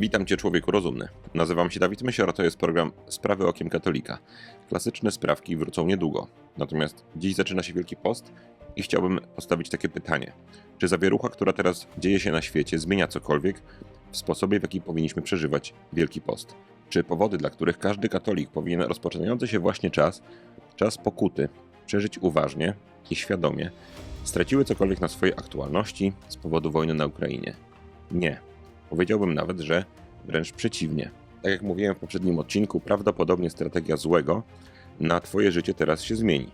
Witam Cię, człowieku rozumny. Nazywam się Dawid Mysior, to jest program Sprawy Okiem Katolika. Klasyczne sprawki wrócą niedługo. Natomiast dziś zaczyna się Wielki Post i chciałbym postawić takie pytanie. Czy zawierucha, która teraz dzieje się na świecie, zmienia cokolwiek w sposobie, w jaki powinniśmy przeżywać Wielki Post? Czy powody, dla których każdy katolik powinien rozpoczynający się właśnie czas, czas pokuty, przeżyć uważnie i świadomie, straciły cokolwiek na swojej aktualności z powodu wojny na Ukrainie? Nie. Powiedziałbym nawet, że wręcz przeciwnie. Tak jak mówiłem w poprzednim odcinku, prawdopodobnie strategia złego na Twoje życie teraz się zmieni.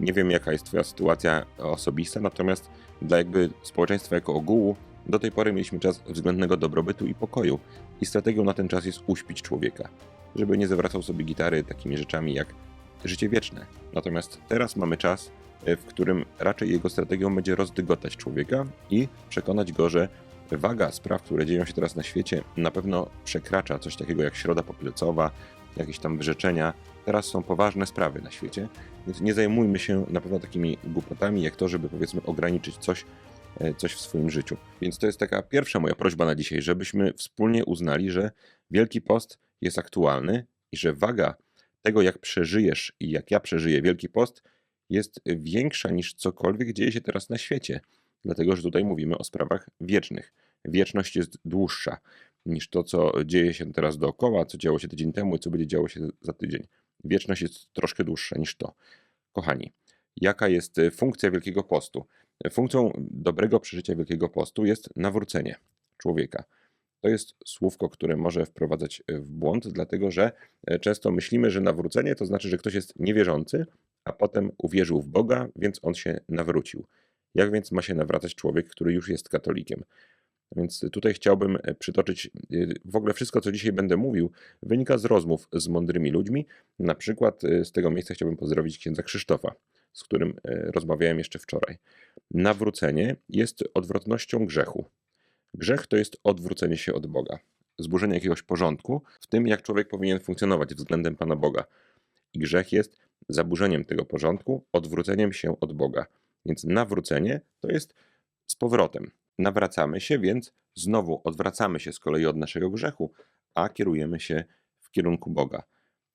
Nie wiem, jaka jest Twoja sytuacja osobista, natomiast dla jakby społeczeństwa jako ogółu do tej pory mieliśmy czas względnego dobrobytu i pokoju i strategią na ten czas jest uśpić człowieka, żeby nie zawracał sobie gitary takimi rzeczami jak życie wieczne. Natomiast teraz mamy czas, w którym raczej jego strategią będzie rozdygotać człowieka i przekonać go, że waga spraw, które dzieją się teraz na świecie, na pewno przekracza coś takiego jak środa popielcowa, jakieś tam wyrzeczenia. Teraz są poważne sprawy na świecie, więc nie zajmujmy się na pewno takimi głupotami, jak to, żeby powiedzmy ograniczyć coś, e, coś w swoim życiu. Więc to jest taka pierwsza moja prośba na dzisiaj, żebyśmy wspólnie uznali, że Wielki Post jest aktualny i że waga tego, jak przeżyjesz i jak ja przeżyję Wielki Post, jest większa niż cokolwiek dzieje się teraz na świecie dlatego że tutaj mówimy o sprawach wiecznych. Wieczność jest dłuższa niż to, co dzieje się teraz dookoła, co działo się tydzień temu i co będzie działo się za tydzień. Wieczność jest troszkę dłuższa niż to. Kochani, jaka jest funkcja Wielkiego Postu? Funkcją dobrego przeżycia Wielkiego Postu jest nawrócenie człowieka. To jest słówko, które może wprowadzać w błąd, dlatego że często myślimy, że nawrócenie to znaczy, że ktoś jest niewierzący, a potem uwierzył w Boga, więc on się nawrócił. Jak więc ma się nawracać człowiek, który już jest katolikiem? Więc tutaj chciałbym e, przytoczyć e, w ogóle wszystko, co dzisiaj będę mówił, wynika z rozmów z mądrymi ludźmi. Na przykład e, z tego miejsca chciałbym pozdrowić księdza Krzysztofa, z którym rozmawiałem jeszcze wczoraj. Nawrócenie jest odwrotnością grzechu. Grzech to jest odwrócenie się od Boga, zburzenie jakiegoś porządku w tym, jak człowiek powinien funkcjonować względem Pana Boga. I grzech jest zaburzeniem tego porządku, odwróceniem się od Boga. Więc nawrócenie to jest z powrotem. Nawracamy się, więc znowu odwracamy się z kolei od naszego grzechu, a kierujemy się w kierunku Boga.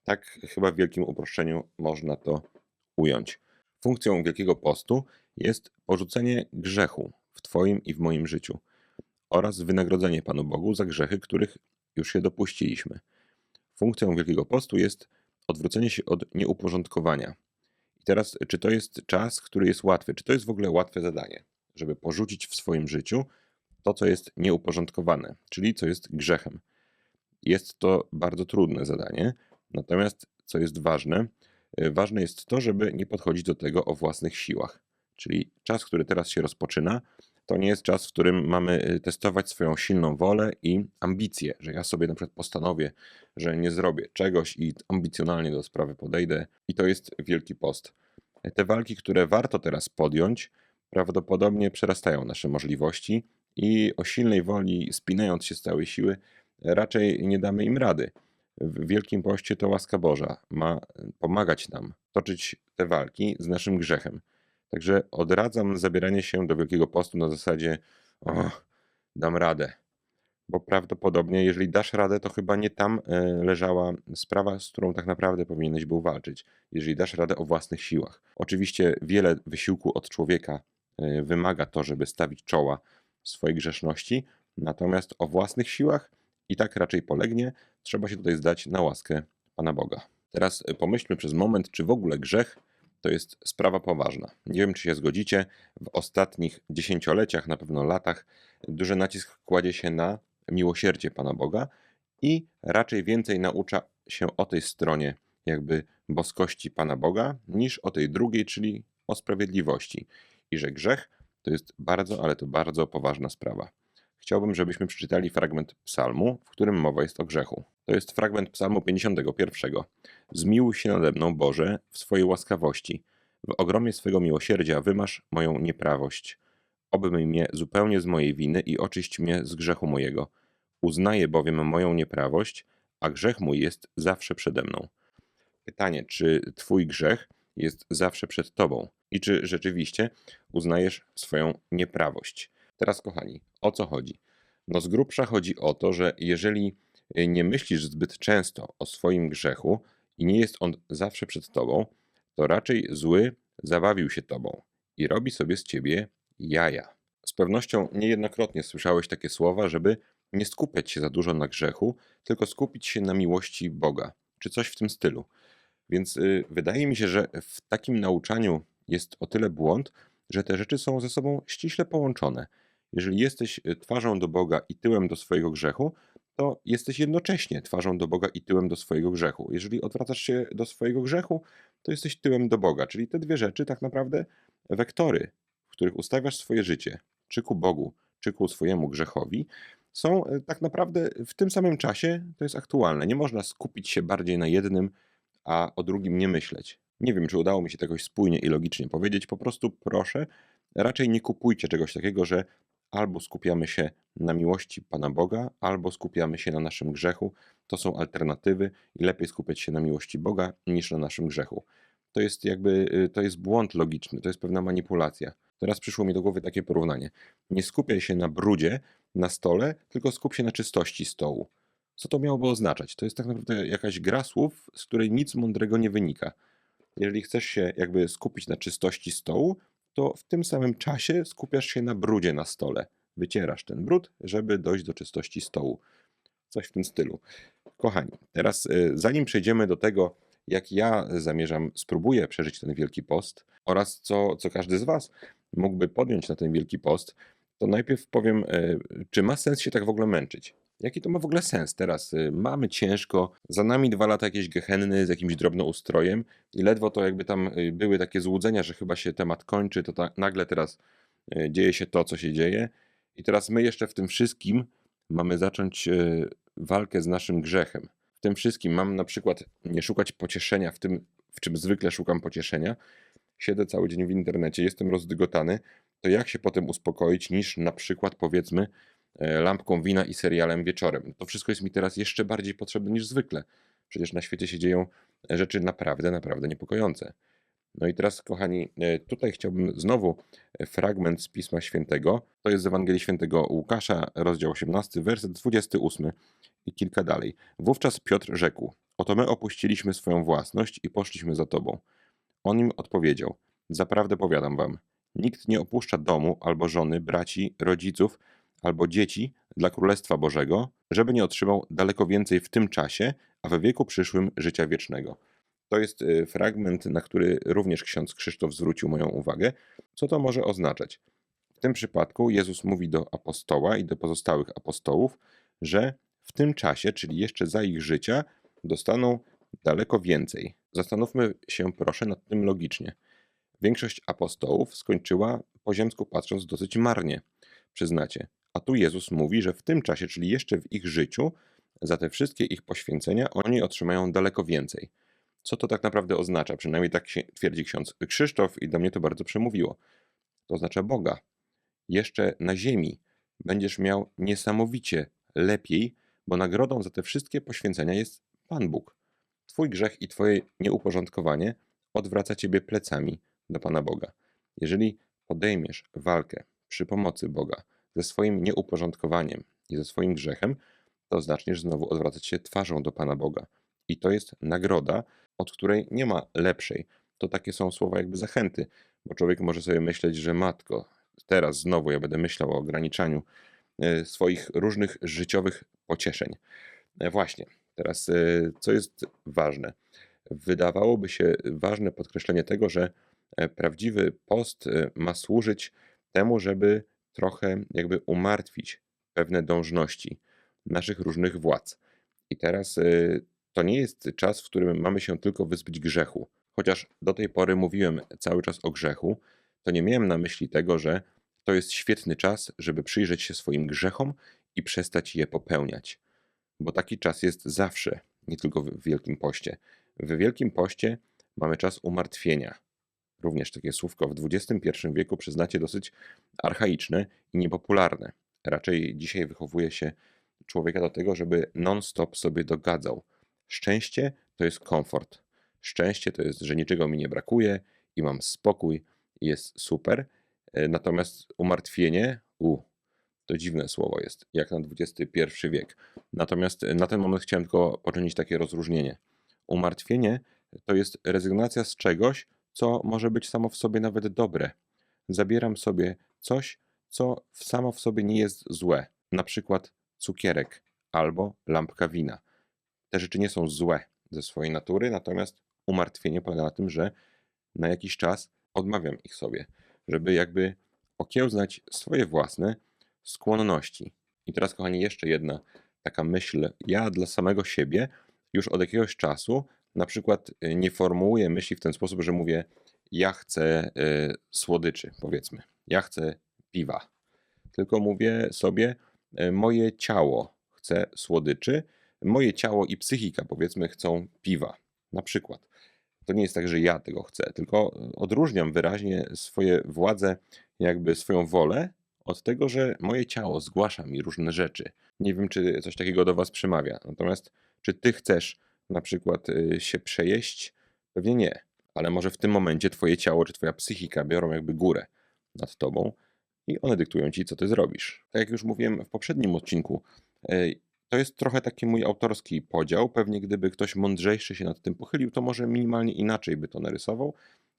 Tak chyba w wielkim uproszczeniu można to ująć. Funkcją Wielkiego Postu jest porzucenie grzechu w Twoim i w moim życiu oraz wynagrodzenie Panu Bogu za grzechy, których już się dopuściliśmy. Funkcją Wielkiego Postu jest odwrócenie się od nieuporządkowania, i teraz, czy to jest czas, który jest łatwy? Czy to jest w ogóle łatwe zadanie, żeby porzucić w swoim życiu to, co jest nieuporządkowane, czyli co jest grzechem? Jest to bardzo trudne zadanie, natomiast co jest ważne, y, ważne jest to, żeby nie podchodzić do tego o własnych siłach. Czyli czas, który teraz się rozpoczyna, to nie jest czas, w którym mamy y, testować swoją silną wolę i ambicje, że ja sobie na przykład postanowię, że nie zrobię czegoś i ambicjonalnie do sprawy podejdę, i to jest wielki post. Te walki, które warto teraz podjąć, prawdopodobnie przerastają nasze możliwości i o silnej woli, spinając się z całej siły, raczej nie damy im rady. W Wielkim Poście to łaska Boża ma pomagać nam toczyć te walki z naszym grzechem. Także odradzam zabieranie się do Wielkiego Postu na zasadzie o, dam radę. Bo prawdopodobnie, jeżeli dasz radę, to chyba nie tam e, leżała sprawa, z którą tak naprawdę powinieneś był walczyć. Jeżeli dasz radę o własnych siłach. Oczywiście wiele wysiłku od człowieka wymaga to, żeby stawić czoła swojej grzeszności, natomiast o własnych siłach i tak raczej polegnie. Trzeba się tutaj zdać na łaskę Pana Boga. Teraz e, pomyślmy przez moment, czy w ogóle grzech to jest sprawa poważna. Nie wiem, czy się zgodzicie, w ostatnich dziesięcioleciach, na pewno latach, duży nacisk kładzie się na miłosierdzie Pana Boga i raczej więcej naucza się o tej stronie jakby boskości Pana Boga, niż o tej drugiej, czyli o sprawiedliwości. I że grzech to jest bardzo, ale to bardzo poważna sprawa. Chciałbym, żebyśmy przeczytali fragment psalmu, w którym mowa jest o grzechu. To jest fragment psalmu 51. Zmiłuj się nade mną, Boże, w swojej łaskawości. W ogromie swego miłosierdzia wymasz moją nieprawość. Obmyj mnie zupełnie z mojej winy i oczyść mnie z grzechu mojego. Uznaję bowiem moją nieprawość, a grzech mój jest zawsze przede mną. Pytanie, czy Twój grzech jest zawsze przed Tobą i czy rzeczywiście uznajesz swoją nieprawość? Teraz, kochani, o co chodzi? No z grubsza chodzi o to, że jeżeli y, nie myślisz zbyt często o swoim grzechu i nie jest on zawsze przed tobą, to raczej zły zabawił się tobą i robi sobie z ciebie jaja. Z pewnością niejednokrotnie słyszałeś takie słowa, żeby nie skupiać się za dużo na grzechu, tylko skupić się na miłości Boga, czy coś w tym stylu. Więc y, wydaje mi się, że w takim nauczaniu jest o tyle błąd, że te rzeczy są ze sobą ściśle połączone. Jeżeli jesteś y, twarzą do Boga i tyłem do swojego grzechu, to jesteś jednocześnie twarzą do Boga i tyłem do swojego grzechu. Jeżeli odwracasz się do swojego grzechu, to jesteś tyłem do Boga. Czyli te dwie rzeczy, tak naprawdę wektory, w których ustawiasz swoje życie, czy ku Bogu, czy ku swojemu grzechowi, są y, tak naprawdę w tym samym czasie, to jest aktualne. Nie można skupić się bardziej na jednym, a o drugim nie myśleć. Nie wiem, czy udało mi się to jakoś spójnie i logicznie powiedzieć. Po prostu proszę, raczej nie kupujcie czegoś takiego, że albo skupiamy się na miłości Pana Boga, albo skupiamy się na naszym grzechu. To są alternatywy i lepiej skupiać się na miłości Boga niż na naszym grzechu. To jest jakby, y, to jest błąd logiczny, to jest pewna manipulacja. Teraz przyszło mi do głowy takie porównanie. Nie skupiaj się na brudzie na stole, tylko skup się na czystości stołu. Co to miałoby oznaczać? To jest tak naprawdę jakaś gra słów, z której nic mądrego nie wynika. Jeżeli chcesz się jakby skupić na czystości stołu, to w tym samym czasie skupiasz się na brudzie na stole. Wycierasz ten brud, żeby dojść do czystości stołu. Coś w tym stylu. Kochani, teraz y, zanim przejdziemy do tego, jak ja zamierzam, spróbuję przeżyć ten Wielki Post oraz co, co każdy z Was mógłby podjąć na ten Wielki Post, to najpierw powiem, y, czy ma sens się tak w ogóle męczyć? Jaki to ma w ogóle sens teraz? Y, Mamy ciężko, za nami dwa lata jakieś gehenny z jakimś drobnoustrojem i ledwo to jakby tam y, były takie złudzenia, że chyba się temat kończy, to ta, nagle teraz y, dzieje się to, co się dzieje i teraz my jeszcze w tym wszystkim mamy zacząć walkę z naszym grzechem. W tym wszystkim mam na przykład nie szukać pocieszenia w tym, w czym zwykle szukam pocieszenia. Siedzę cały dzień w internecie, jestem rozdygotany, to jak się potem uspokoić niż na przykład powiedzmy lampką wina i serialem wieczorem. To wszystko jest mi teraz jeszcze bardziej potrzebne niż zwykle. Przecież na świecie się dzieją rzeczy naprawdę, naprawdę niepokojące. No i teraz, kochani, e, tutaj chciałbym znowu e, fragment z Pisma Świętego. To jest z Ewangelii Świętego Łukasza, rozdział 18, werset 28 i kilka dalej. Wówczas Piotr rzekł: Oto my opuściliśmy swoją własność i poszliśmy za tobą. On im odpowiedział: Zaprawdę powiadam wam, nikt nie opuszcza domu albo żony, braci, rodziców albo dzieci dla Królestwa Bożego, żeby nie otrzymał daleko więcej w tym czasie, a we wieku przyszłym życia wiecznego. To jest y, fragment, na który również ksiądz Krzysztof zwrócił moją uwagę. Co to może oznaczać? W tym przypadku Jezus mówi do apostoła i do pozostałych apostołów, że w tym czasie, czyli jeszcze za ich życia, dostaną daleko więcej. Zastanówmy się proszę nad tym logicznie. Większość apostołów skończyła po ziemsku patrząc dosyć marnie, przyznacie. A tu Jezus mówi, że w tym czasie, czyli jeszcze w ich życiu, za te wszystkie ich poświęcenia, oni otrzymają daleko więcej. Co to tak naprawdę oznacza? Przynajmniej tak twierdzi ksiądz Krzysztof i do mnie to bardzo przemówiło. To oznacza Boga. Jeszcze na ziemi będziesz miał niesamowicie lepiej, bo nagrodą za te wszystkie poświęcenia jest Pan Bóg. Twój grzech i Twoje nieuporządkowanie odwraca Ciebie plecami do Pana Boga. Jeżeli podejmiesz walkę przy pomocy Boga ze swoim nieuporządkowaniem i ze swoim grzechem, to zaczniesz znowu odwracać się twarzą do Pana Boga. I to jest nagroda, od której nie ma lepszej. To takie są słowa jakby zachęty, bo człowiek może sobie myśleć, że matko, teraz znowu ja będę myślał o ograniczaniu e, swoich różnych życiowych pocieszeń. E, Właśnie, teraz e, co jest ważne? Wydawałoby się ważne podkreślenie tego, że prawdziwy post ma służyć temu, żeby trochę jakby umartwić pewne dążności naszych różnych władz. I teraz e, to nie jest czas, w którym mamy się tylko wyzbyć grzechu. Chociaż do tej pory mówiłem cały czas o grzechu, to nie miałem na myśli tego, że to jest świetny czas, żeby przyjrzeć się swoim grzechom i przestać je popełniać. Bo taki czas jest zawsze, nie tylko w Wielkim Poście. W Wielkim Poście mamy czas umartwienia. Również takie słówko w XXI wieku przyznacie dosyć archaiczne i niepopularne. Raczej dzisiaj wychowuje się człowieka do tego, żeby non-stop sobie dogadzał. Szczęście to jest komfort. Szczęście to jest, że niczego mi nie brakuje i mam spokój i jest super. E, Natomiast umartwienie, u, To dziwne słowo jest, jak na XXI wiek. Natomiast na ten moment chciałem tylko poczynić takie rozróżnienie. Umartwienie to jest rezygnacja z czegoś, co może być samo w sobie nawet dobre. Zabieram sobie coś, co samo w sobie nie jest złe, na przykład cukierek albo lampka wina. Te rzeczy nie są złe ze swojej natury, natomiast umartwienie polega na tym, że na jakiś czas odmawiam ich sobie, żeby jakby okiełznać swoje własne skłonności. I teraz, kochani, jeszcze jedna taka myśl. Ja dla samego siebie już od jakiegoś czasu na przykład y, nie formułuję myśli w ten sposób, że mówię, ja chcę y, słodyczy, powiedzmy, ja chcę piwa. Tylko mówię sobie, y, moje ciało chce słodyczy, moje ciało i psychika, powiedzmy, chcą piwa. Na przykład. To nie jest tak, że ja tego chcę, tylko odróżniam wyraźnie swoje władze, jakby swoją wolę od tego, że moje ciało zgłasza mi różne rzeczy. Nie wiem, czy coś takiego do Was przemawia. Natomiast, czy Ty chcesz na przykład y, się przejeść? Pewnie nie, ale może w tym momencie Twoje ciało czy Twoja psychika biorą jakby górę nad Tobą i one dyktują Ci, co Ty zrobisz. Tak jak już mówiłem w poprzednim odcinku, y, to jest trochę taki mój autorski podział. Pewnie gdyby ktoś mądrzejszy się nad tym pochylił, to może minimalnie inaczej by to narysował.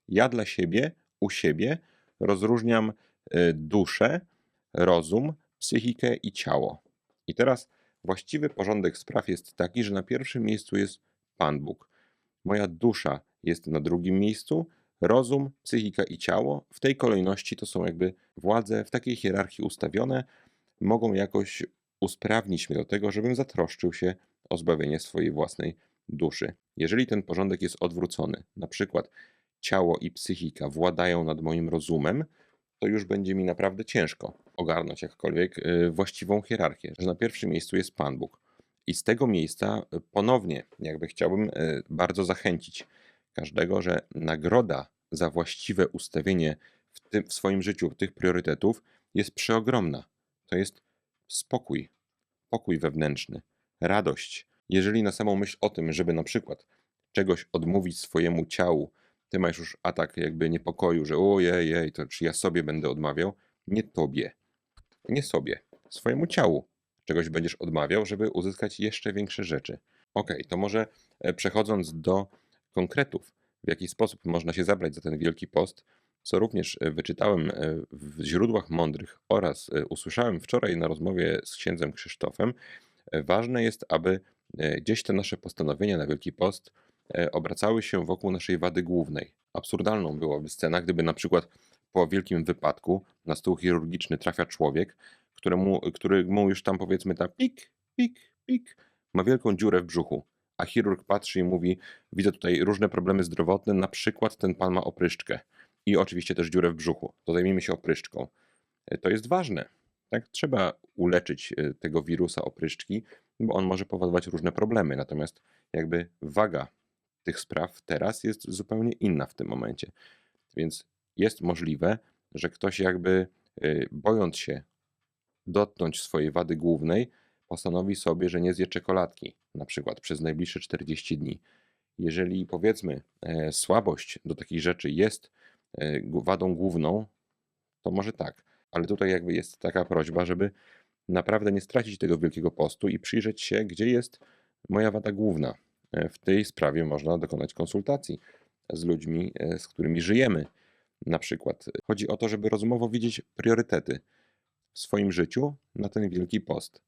Ja dla siebie, u siebie rozróżniam y, duszę, rozum, psychikę i ciało. I teraz właściwy porządek spraw jest taki, że na pierwszym miejscu jest Pan Bóg. Moja dusza jest na drugim miejscu, rozum, psychika i ciało. W tej kolejności to są jakby władze w takiej hierarchii ustawione, mogą jakoś usprawnić mnie do tego, żebym zatroszczył się o zbawienie swojej własnej duszy. Jeżeli ten porządek jest odwrócony, na przykład ciało i psychika władają nad moim rozumem, to już będzie mi naprawdę ciężko ogarnąć jakkolwiek y, właściwą hierarchię, że na pierwszym miejscu jest Pan Bóg. I z tego miejsca y, ponownie, jakby chciałbym y, bardzo zachęcić każdego, że nagroda za właściwe ustawienie w, tym, w swoim życiu tych priorytetów jest przeogromna. To jest spokój, pokój wewnętrzny, radość. Jeżeli na samą myśl o tym, żeby na przykład czegoś odmówić swojemu ciału, ty masz już atak jakby niepokoju, że ojej, jej, to czy ja sobie będę odmawiał? Nie tobie, nie sobie, swojemu ciału czegoś będziesz odmawiał, żeby uzyskać jeszcze większe rzeczy. Ok, to może e, przechodząc do konkretów, w jaki sposób można się zabrać za ten Wielki Post, co również e, wyczytałem e, w źródłach mądrych oraz usłyszałem wczoraj na rozmowie z księdzem Krzysztofem, ważne jest, aby gdzieś te nasze postanowienia na Wielki Post obracały się wokół naszej wady głównej. Absurdalną byłaby scena, gdyby na przykład po wielkim wypadku na stół chirurgiczny trafia człowiek, któremu, który mu już tam powiedzmy ta pik, pik, pik, ma wielką dziurę w brzuchu, a chirurg patrzy i mówi, widzę tutaj różne problemy zdrowotne, na przykład ten pan ma opryszczkę i oczywiście też dziurę w brzuchu, to zajmijmy się opryszczką. E, to jest ważne. Tak? Trzeba uleczyć e, tego wirusa opryszczki, bo on może powodować różne problemy. Natomiast jakby waga tych spraw teraz jest zupełnie inna w tym momencie. Więc jest możliwe, że ktoś jakby y, bojąc się dotknąć swojej wady głównej, postanowi sobie, że nie zje czekoladki, na przykład przez najbliższe 40 dni. Jeżeli powiedzmy e, słabość do takich rzeczy jest e, wadą główną, to może tak, ale tutaj jakby jest taka prośba, żeby naprawdę nie stracić tego wielkiego postu i przyjrzeć się, gdzie jest moja wada główna. E, w tej sprawie można dokonać konsultacji z ludźmi, e, z którymi żyjemy. Na przykład chodzi o to, żeby rozumowo widzieć priorytety w swoim życiu na ten wielki post.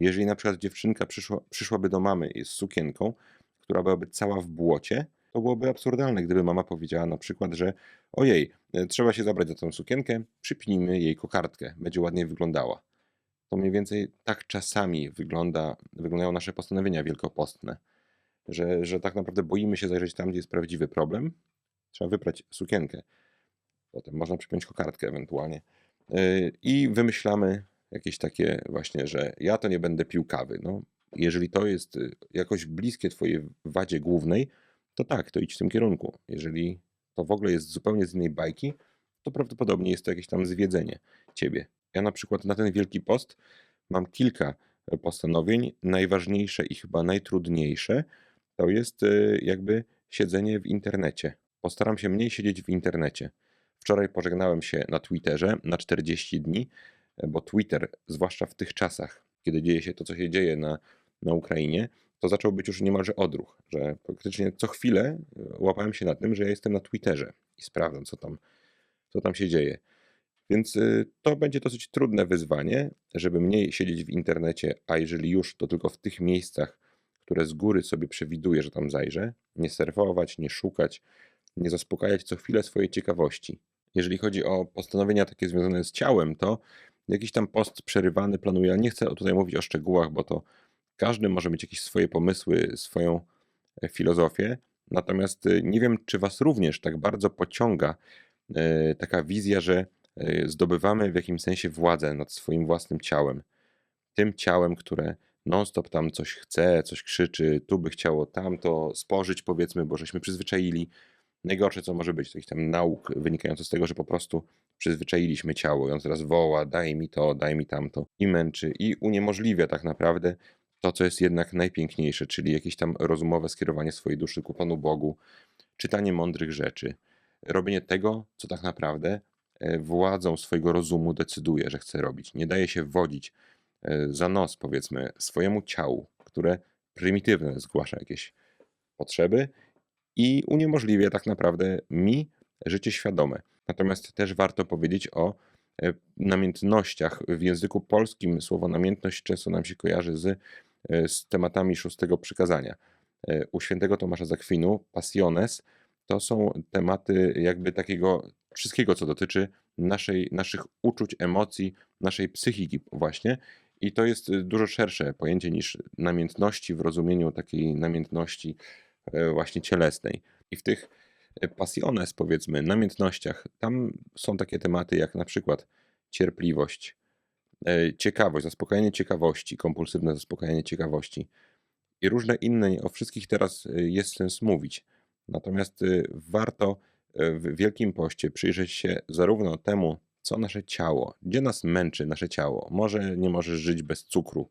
Jeżeli na przykład dziewczynka przyszła, przyszłaby do mamy z sukienką, która byłaby cała w błocie, to byłoby absurdalne, gdyby mama powiedziała na przykład, że ojej, e, trzeba się zabrać za tę sukienkę, przypnijmy jej kokardkę, będzie ładnie wyglądała. To mniej więcej tak czasami wygląda, wyglądają nasze postanowienia wielkopostne że, że tak naprawdę boimy się zajrzeć tam, gdzie jest prawdziwy problem. Trzeba wyprać sukienkę. Potem można przypiąć kokardkę ewentualnie. Yy, I wymyślamy jakieś takie właśnie, że ja to nie będę pił kawy. No, jeżeli to jest y, jakoś bliskie twojej wadzie głównej, to tak, to idź w tym kierunku. Jeżeli to w ogóle jest zupełnie z innej bajki, to prawdopodobnie jest to jakieś tam zwiedzenie ciebie. Ja na przykład na ten Wielki Post mam kilka postanowień. Najważniejsze i chyba najtrudniejsze to jest y, jakby siedzenie w internecie. Postaram się mniej siedzieć w internecie. Wczoraj pożegnałem się na Twitterze na 40 dni. bo Twitter, zwłaszcza w tych czasach, kiedy dzieje się to, co się dzieje na, na Ukrainie, to zaczął być już niemalże odruch, że praktycznie co chwilę e, łapałem się na tym, że ja jestem na Twitterze i sprawdzam, co tam, co tam się dzieje. Więc y, to będzie dosyć trudne wyzwanie, żeby mniej siedzieć w internecie, a jeżeli już, to tylko w tych miejscach, które z góry sobie przewiduję, że tam zajrzę, nie surfować, nie szukać, nie zaspokajać co chwilę swojej ciekawości. Jeżeli chodzi o postanowienia takie związane z ciałem, to jakiś tam post przerywany planuję. Nie chcę tutaj mówić o szczegółach, bo to każdy może mieć jakieś swoje pomysły, swoją e, filozofię. Natomiast y, nie wiem, czy Was również tak bardzo pociąga e, taka wizja, że e, zdobywamy w jakimś sensie władzę nad swoim własnym ciałem. Tym ciałem, które non-stop tam coś chce, coś krzyczy, tu by chciało tamto spożyć, powiedzmy, bo żeśmy przyzwyczaili. Najgorsze, co może być, takich tam nauk wynikających z tego, że po prostu przyzwyczailiśmy ciało i on teraz woła, daj mi to, daj mi tamto i męczy i uniemożliwia tak naprawdę to, co jest jednak najpiękniejsze, czyli jakieś tam rozumowe skierowanie swojej duszy ku Panu Bogu, czytanie mądrych rzeczy, robienie tego, co tak naprawdę e, władzą swojego rozumu decyduje, że chce robić. Nie daje się wodzić za nos, powiedzmy, swojemu ciału, które prymitywne zgłasza jakieś potrzeby i uniemożliwia tak naprawdę mi życie świadome. Natomiast też warto powiedzieć o e, namiętnościach. W języku polskim słowo namiętność często nam się kojarzy z, e, z tematami szóstego przykazania. E, U świętego Tomasza Zakwinu, passiones, to są tematy jakby takiego wszystkiego, co dotyczy naszej, naszych uczuć, emocji, naszej psychiki właśnie. I to jest dużo szersze pojęcie niż namiętności w rozumieniu takiej namiętności właśnie cielesnej. I w tych pasjones, powiedzmy, namiętnościach, tam są takie tematy jak na przykład cierpliwość, e, ciekawość, zaspokajanie ciekawości, kompulsywne zaspokajanie ciekawości i różne inne. O wszystkich teraz e, jest sens mówić. Natomiast e, warto w Wielkim Poście przyjrzeć się zarówno temu, co nasze ciało, gdzie nas męczy nasze ciało. Może nie możesz żyć bez cukru,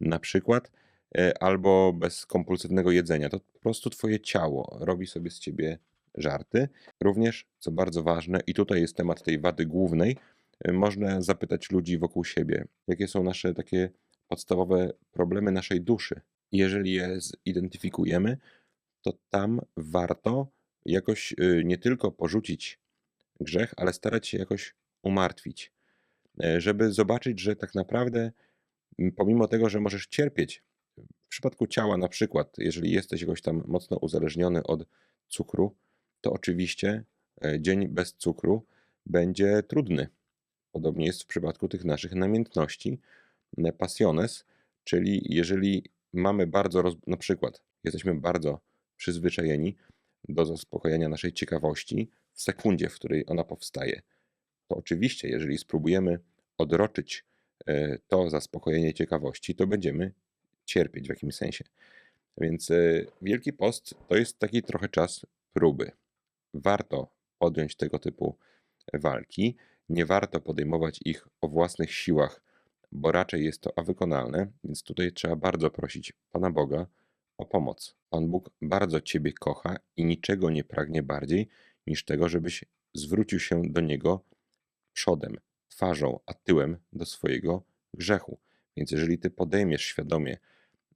na przykład, albo bez kompulsywnego jedzenia. To po prostu twoje ciało robi sobie z ciebie żarty. Również, co bardzo ważne, i tutaj jest temat tej wady głównej, y, można zapytać ludzi wokół siebie, jakie są nasze takie podstawowe problemy naszej duszy. Jeżeli je zidentyfikujemy, to tam warto jakoś y, nie tylko porzucić grzech, ale starać się jakoś umartwić, y, żeby zobaczyć, że tak naprawdę, pomimo tego, że możesz cierpieć, w przypadku ciała na przykład, jeżeli jesteś jakoś tam mocno uzależniony od cukru, to oczywiście e, dzień bez cukru będzie trudny. Podobnie jest w przypadku tych naszych namiętności, pasjones, czyli jeżeli mamy bardzo, roz... na przykład jesteśmy bardzo przyzwyczajeni do zaspokojenia naszej ciekawości w sekundzie, w której ona powstaje, to oczywiście, jeżeli spróbujemy odroczyć e, to zaspokojenie ciekawości, to będziemy cierpieć w jakimś sensie. Więc e, Wielki Post to jest taki trochę czas próby warto podjąć tego typu walki. Nie warto podejmować ich o własnych siłach, bo raczej jest to awykonalne, więc tutaj trzeba bardzo prosić Pana Boga o pomoc. Pan Bóg bardzo Ciebie kocha i niczego nie pragnie bardziej niż tego, żebyś zwrócił się do Niego przodem, twarzą, a tyłem do swojego grzechu. Więc jeżeli Ty podejmiesz świadomie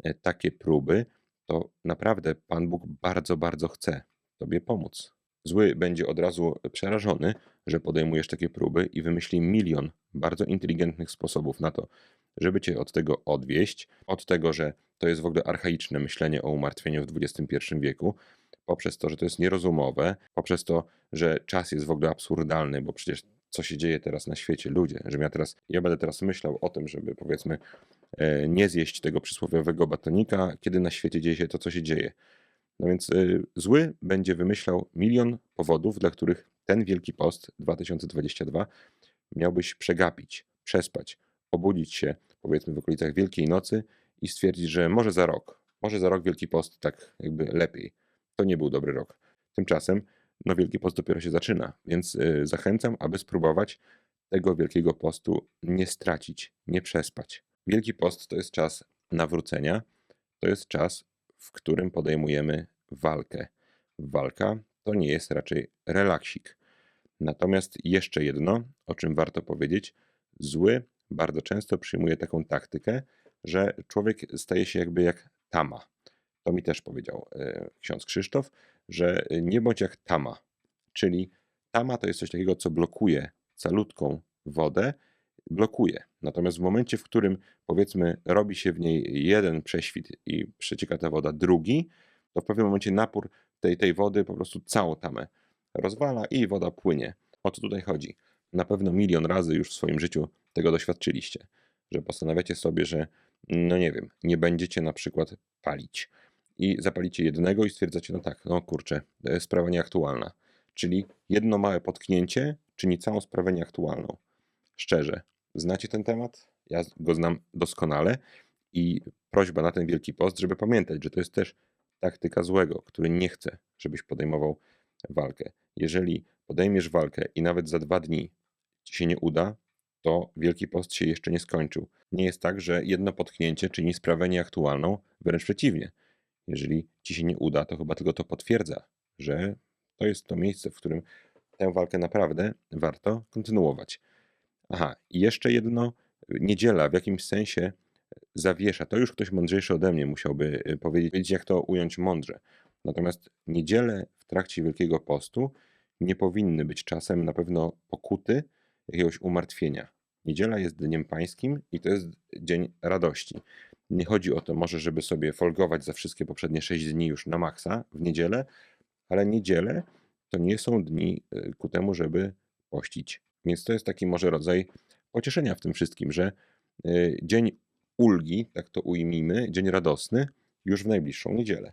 e, takie próby, to naprawdę Pan Bóg bardzo, bardzo chce Tobie pomóc. Zły będzie od razu przerażony, że podejmujesz takie próby i wymyśli milion bardzo inteligentnych sposobów na to, żeby cię od tego odwieść, od tego, że to jest w ogóle archaiczne myślenie o umartwieniu w XXI wieku, poprzez to, że to jest nierozumowe, poprzez to, że czas jest w ogóle absurdalny, bo przecież co się dzieje teraz na świecie, ludzie, żebym ja teraz, ja będę teraz myślał o tym, żeby powiedzmy e, nie zjeść tego przysłowiowego batonika, kiedy na świecie dzieje się to, co się dzieje. No więc y, zły będzie wymyślał milion powodów, dla których ten Wielki Post 2022 miałbyś przegapić, przespać, obudzić się powiedzmy w okolicach Wielkiej Nocy i stwierdzić, że może za rok, może za rok Wielki Post tak jakby lepiej. To nie był dobry rok. Tymczasem no Wielki Post dopiero się zaczyna, więc y, zachęcam, aby spróbować tego Wielkiego Postu nie stracić, nie przespać. Wielki Post to jest czas nawrócenia, to jest czas w którym podejmujemy walkę. Walka to nie jest raczej relaksik. Natomiast jeszcze jedno, o czym warto powiedzieć, zły bardzo często przyjmuje taką taktykę, że człowiek staje się jakby jak tama. To mi też powiedział e, ksiądz Krzysztof, że nie bądź jak tama. Czyli tama to jest coś takiego, co blokuje calutką wodę, blokuje. Natomiast w momencie, w którym powiedzmy robi się w niej jeden prześwit i przecieka ta woda drugi, to w pewnym momencie napór tej, tej wody po prostu całą tamę rozwala i woda płynie. O co tutaj chodzi? Na pewno milion razy już w swoim życiu tego doświadczyliście, że postanawiacie sobie, że no nie wiem, nie będziecie na przykład palić i zapalicie jednego i stwierdzacie, no tak, no kurczę, jest sprawa nieaktualna. Czyli jedno małe potknięcie czyni całą sprawę nieaktualną. Szczerze, znacie ten temat? Ja go znam doskonale i prośba na ten Wielki Post, żeby pamiętać, że to jest też taktyka złego, który nie chce, żebyś podejmował walkę. Jeżeli podejmiesz walkę i nawet za dwa dni ci się nie uda, to Wielki Post się jeszcze nie skończył. Nie jest tak, że jedno potknięcie czyni sprawę nieaktualną, wręcz przeciwnie. Jeżeli ci się nie uda, to chyba tylko to potwierdza, że to jest to miejsce, w którym tę walkę naprawdę warto kontynuować. Aha, i jeszcze jedno. Niedziela w jakimś sensie zawiesza. To już ktoś mądrzejszy ode mnie musiałby y, powiedzieć, jak to ująć mądrze. Natomiast niedziele w trakcie Wielkiego Postu nie powinny być czasem na pewno pokuty, jakiegoś umartwienia. Niedziela jest dniem pańskim i to jest dzień radości. Nie chodzi o to może, żeby sobie folgować za wszystkie poprzednie 6 dni już na maksa w niedzielę, ale niedziele to nie są dni y, ku temu, żeby pościć. Więc to jest taki może rodzaj pocieszenia w tym wszystkim, że y, dzień ulgi, tak to ujmijmy, dzień radosny, już w najbliższą niedzielę.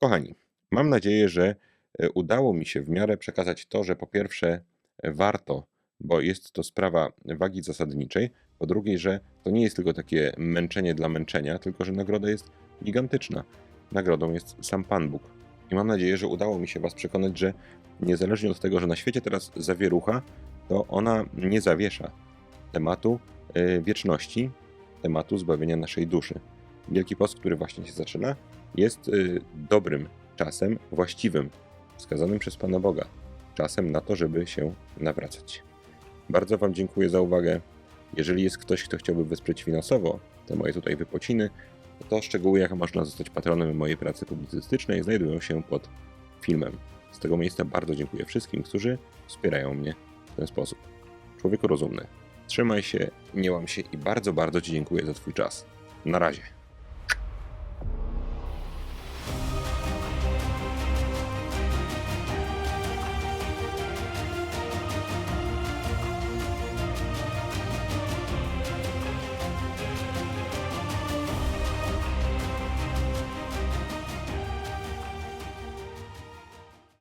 Kochani, mam nadzieję, że y, udało mi się w miarę przekazać to, że po pierwsze warto, bo jest to sprawa wagi zasadniczej, po drugie, że to nie jest tylko takie męczenie dla męczenia, tylko że nagroda jest gigantyczna. Nagrodą jest sam Pan Bóg. I mam nadzieję, że udało mi się Was przekonać, że niezależnie od tego, że na świecie teraz zawierucha, to ona nie zawiesza tematu y, wieczności, tematu zbawienia naszej duszy. Wielki Post, który właśnie się zaczyna, jest y, dobrym czasem, właściwym, wskazanym przez Pana Boga, czasem na to, żeby się nawracać. Bardzo Wam dziękuję za uwagę. Jeżeli jest ktoś, kto chciałby wesprzeć finansowo te moje tutaj wypociny, to szczegóły, jak można zostać patronem mojej pracy publicystycznej, znajdują się pod filmem. Z tego miejsca bardzo dziękuję wszystkim, którzy wspierają mnie w ten sposób. Człowieku rozumny, trzymaj się, nie łam się i bardzo, bardzo Ci dziękuję za Twój czas. Na razie.